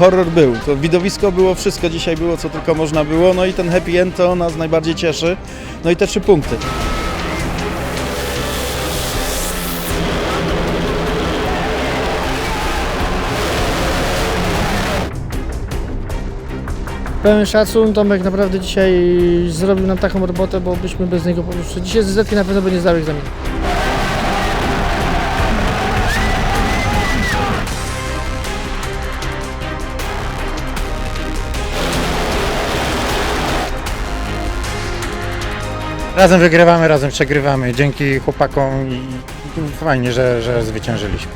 horror był. To widowisko było, wszystko dzisiaj było, co tylko można było. No i ten happy end to nas najbardziej cieszy. No i te trzy punkty. Pełen szacun, Tomek naprawdę dzisiaj zrobił nam taką robotę, bo byśmy bez niego po prostu... Dzisiaj z Zetki na pewno by nie zdał egzaminu. Razem wygrywamy, razem przegrywamy. Dzięki chłopakom i fajnie, że, że zwyciężyliśmy.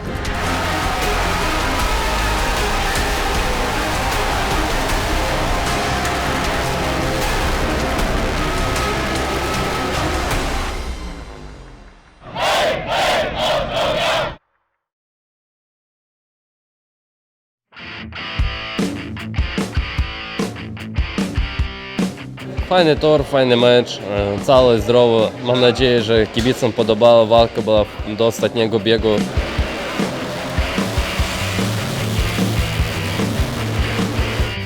Fajny tor, fajny mecz, e, cały, zdrowy. Mam nadzieję, że kibicom podobała walka była do ostatniego biegu.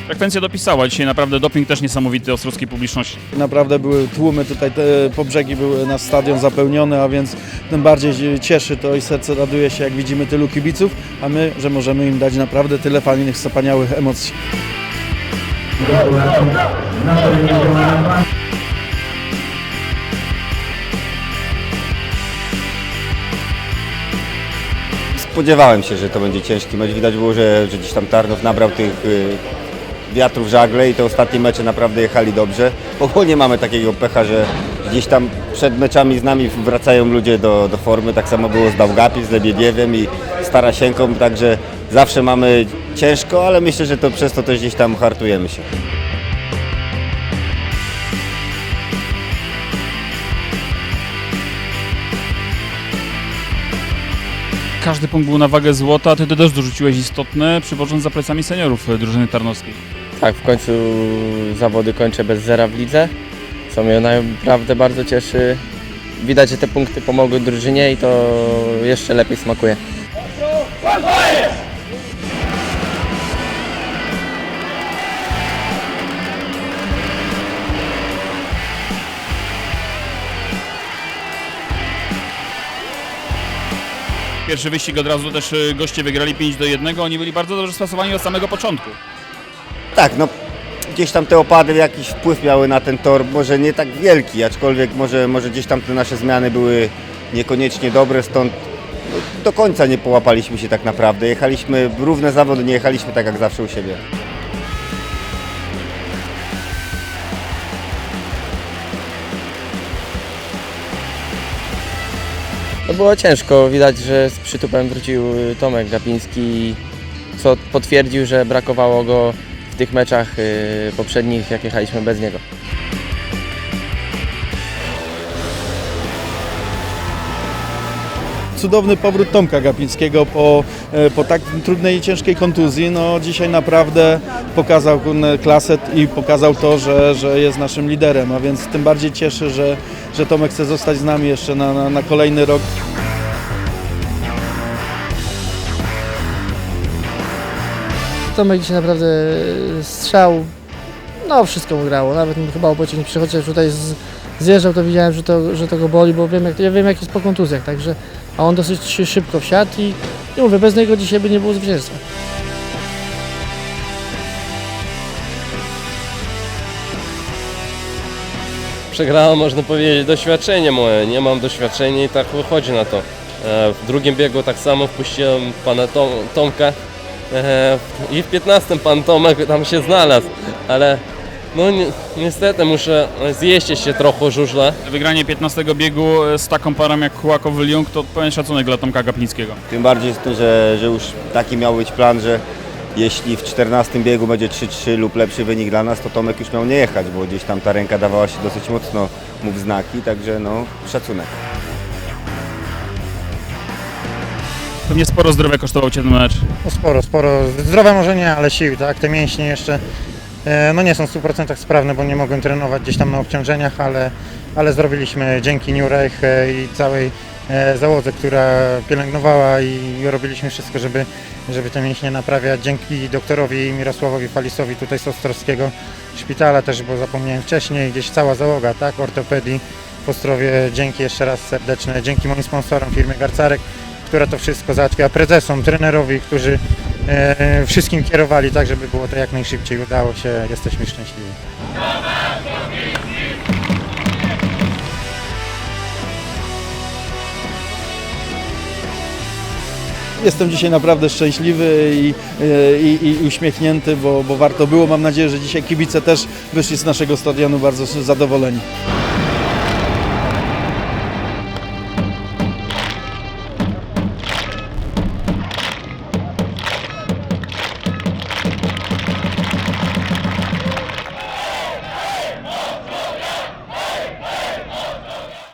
Frekwencja dopisała dzisiaj naprawdę doping też niesamowity ostrowskiej publiczności. Naprawdę były tłumy tutaj, te po brzegi były nasz stadion zapełniony, a więc tym bardziej cieszy to i serce raduje się, jak widzimy tylu kibiców, a my, że możemy im dać naprawdę tyle fajnych, wspaniałych emocji. Spodziewałem się, że to będzie ciężki mecz. Widać było, że, że gdzieś tam Tarnów nabrał tych y, wiatrów żagle i te ostatnie mecze naprawdę jechali dobrze. Ogólnie mamy takiego pecha, że gdzieś tam przed meczami z nami wracają ludzie do, do formy. Tak samo było z Dałgapi, z Lebiediewem i Starasienką, także zawsze mamy ciężko, ale myślę, że to przez to też gdzieś tam hartujemy się. Każdy punkt był na wagę złota, ty też dorzuciłeś istotne, przywożąc za plecami seniorów e, drużyny tarnowskiej. Tak, w końcu zawody kończę bez zera w lidze, co mnie naprawdę bardzo cieszy. Widać, że te punkty pomogły drużynie i to jeszcze lepiej smakuje. Pierwszy wyścig od razu też e, goście wygrali 5 do 1, oni byli bardzo dobrze spasowani od samego początku. Tak, no gdzieś tam te opady jakiś wpływ miały na ten tor, może nie tak wielki, aczkolwiek może, może gdzieś tam te nasze zmiany były niekoniecznie dobre, stąd no, do końca nie połapaliśmy się tak naprawdę. Jechaliśmy równe zawody, nie jechaliśmy tak jak zawsze u siebie. No było ciężko, widać, że z przytupem wrócił Tomek Gapiński, co potwierdził, że brakowało go w tych meczach y, poprzednich, jak jechaliśmy bez niego. Cudowny powrót Tomka Gapińskiego po, e, po tak trudnej i ciężkiej kontuzji. No, dzisiaj naprawdę pokazał klasę i pokazał to, że, że jest naszym liderem, a więc tym bardziej cieszy, że, że Tomek chce zostać z nami jeszcze na, na, na kolejny rok. Tomek dzisiaj naprawdę strzał, no wszystko mu grało, nawet chyba opłacił nie przychodzi, jak tutaj z, zjeżdżał, to widziałem, że to, że to go boli, bo wiem jak, ja wiem jak jest po kontuzjach, także, a on dosyć szybko wsiadł i, i mówię, bez niego dzisiaj by nie było zwycięstwa. Przegrałem, można powiedzieć, doświadczenie moje. Nie mam doświadczenia i tak wychodzi na to. E, W drugim biegu tak samo wpuściłem pana Tom, Tomka e, i w 15 pan Tomek tam się znalazł, ale no ni niestety muszę zjeść jeszcze trochę żużla. Wygranie 15 biegu e, z taką parą jak Kłakow Jung to pełen szacunek dla Tomka Gaplińskiego. Tym bardziej z tym, że, że już taki miał być plan, że jeśli w 14 biegu będzie 3-3 lub lepszy wynik dla nas, to Tomek już miał nie jechać, bo gdzieś tam ta ręka dawała się dosyć mocno mu w znaki, także no szacunek. Pewnie sporo zdrowia kosztował Cię ten mecz. No sporo, sporo. Zdrowe może nie, ale sił, tak? Te mięśnie jeszcze no nie są w 100% sprawne, bo nie mogłem trenować gdzieś tam na obciążeniach, ale, ale zrobiliśmy dzięki New Reich e, i całej e, załodze, która pielęgnowała i robiliśmy wszystko, żeby żeby te mięśnie naprawiać. Dzięki doktorowi Mirosławowi Falisowi tutaj z Ostrowskiego Szpitala, też bo zapomniałem wcześniej, gdzieś cała załoga, tak, ortopedii w Ostrowie. Dzięki jeszcze raz serdeczne, dzięki moim sponsorom, firmie Garcarek, która to wszystko załatwia, prezesom, trenerowi, którzy e, wszystkim kierowali tak, żeby było to jak najszybciej udało się. Jesteśmy szczęśliwi. Jestem dzisiaj naprawdę szczęśliwy i, e, i, i uśmiechnięty, bo, bo warto było. Mam nadzieję, że dzisiaj kibice też wyszli z naszego stadionu bardzo zadowoleni.